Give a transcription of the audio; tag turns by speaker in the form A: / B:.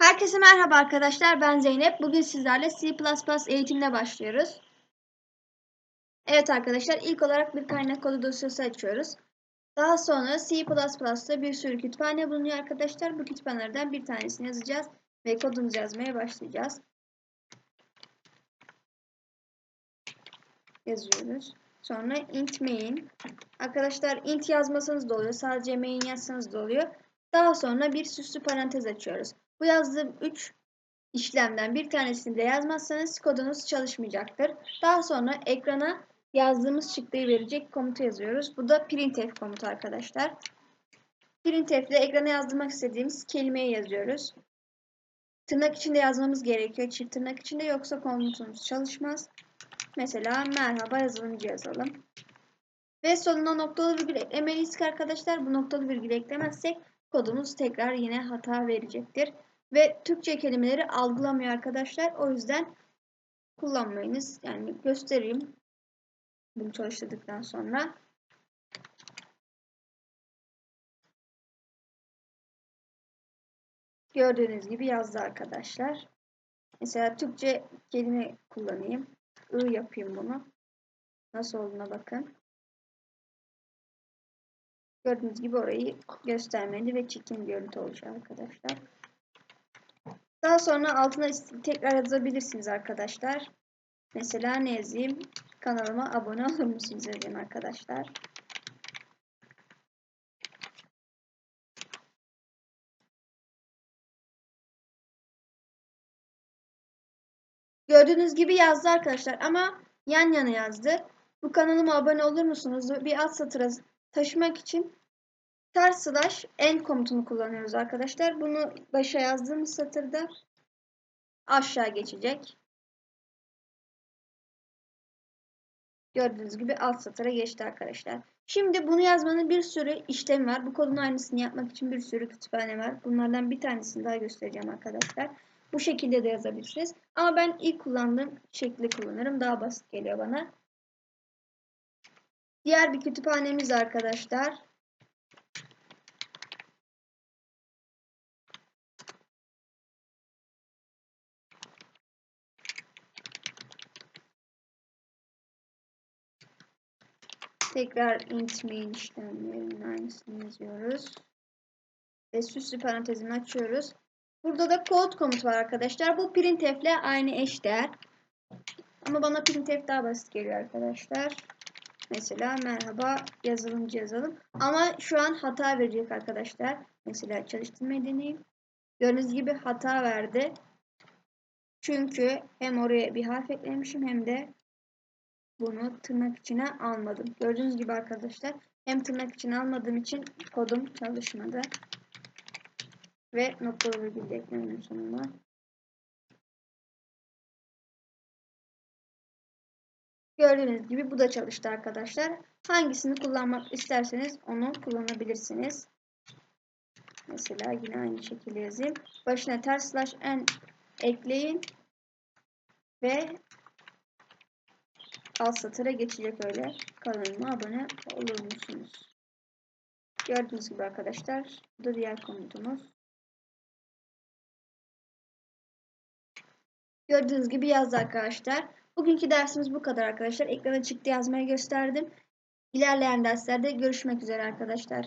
A: Herkese merhaba arkadaşlar. Ben Zeynep. Bugün sizlerle C++ eğitimine başlıyoruz. Evet arkadaşlar ilk olarak bir kaynak kodu dosyası açıyoruz. Daha sonra C++'da bir sürü kütüphane bulunuyor arkadaşlar. Bu kütüphanelerden bir tanesini yazacağız ve kodumuzu yazmaya başlayacağız. Yazıyoruz. Sonra int main. Arkadaşlar int yazmasanız da oluyor. Sadece main yazsanız da oluyor. Daha sonra bir süslü parantez açıyoruz. Bu yazdığım 3 işlemden bir tanesini de yazmazsanız kodunuz çalışmayacaktır. Daha sonra ekrana yazdığımız çıktıyı verecek komutu yazıyoruz. Bu da printf komutu arkadaşlar. Printf ile ekrana yazdırmak istediğimiz kelimeyi yazıyoruz. Tırnak içinde yazmamız gerekiyor. Çift tırnak içinde yoksa komutumuz çalışmaz. Mesela merhaba yazılımcı yazalım. Ve sonuna noktalı virgül eklemeliyiz arkadaşlar. Bu noktalı virgül eklemezsek kodumuz tekrar yine hata verecektir. Ve Türkçe kelimeleri algılamıyor arkadaşlar. O yüzden kullanmayınız. Yani göstereyim. Bunu çalıştırdıktan sonra. Gördüğünüz gibi yazdı arkadaşlar. Mesela Türkçe kelime kullanayım. I yapayım bunu. Nasıl olduğuna bakın. Gördüğünüz gibi orayı göstermedi ve çirkin görüntü olacak arkadaşlar. Daha sonra altına tekrar yazabilirsiniz arkadaşlar. Mesela ne yazayım? Kanalıma abone olur musunuz yazayım arkadaşlar. Gördüğünüz gibi yazdı arkadaşlar ama yan yana yazdı. Bu kanalıma abone olur musunuz? Bir alt satıra taşımak için ters slash end komutunu kullanıyoruz arkadaşlar. Bunu başa yazdığımız satırda aşağı geçecek. Gördüğünüz gibi alt satıra geçti arkadaşlar. Şimdi bunu yazmanın bir sürü işlemi var. Bu kodun aynısını yapmak için bir sürü kütüphane var. Bunlardan bir tanesini daha göstereceğim arkadaşlar. Bu şekilde de yazabilirsiniz. Ama ben ilk kullandığım şekli kullanırım. Daha basit geliyor bana. Diğer bir kütüphanemiz arkadaşlar. Tekrar int main işlemlerinin aynısını yazıyoruz. Ve süslü parantezini açıyoruz. Burada da code komut var arkadaşlar. Bu printf ile aynı eşdeğer. Ama bana printf daha basit geliyor arkadaşlar. Mesela merhaba yazılımcı yazalım. Ama şu an hata verecek arkadaşlar. Mesela çalıştırmayı deneyeyim. Gördüğünüz gibi hata verdi. Çünkü hem oraya bir harf eklemişim hem de bunu tırnak içine almadım. Gördüğünüz gibi arkadaşlar hem tırnak içine almadığım için kodum çalışmadı. Ve noktalı virgül eklemenin sonuna. Gördüğünüz gibi bu da çalıştı arkadaşlar. Hangisini kullanmak isterseniz onu kullanabilirsiniz. Mesela yine aynı şekilde yazayım. Başına ters slash n ekleyin. Ve alt satıra geçecek öyle. Kanalıma abone olur musunuz? Gördüğünüz gibi arkadaşlar. Bu da diğer komutumuz. Gördüğünüz gibi yazdı arkadaşlar. Bugünkü dersimiz bu kadar arkadaşlar. Ekrana çıktı yazmayı gösterdim. İlerleyen derslerde görüşmek üzere arkadaşlar.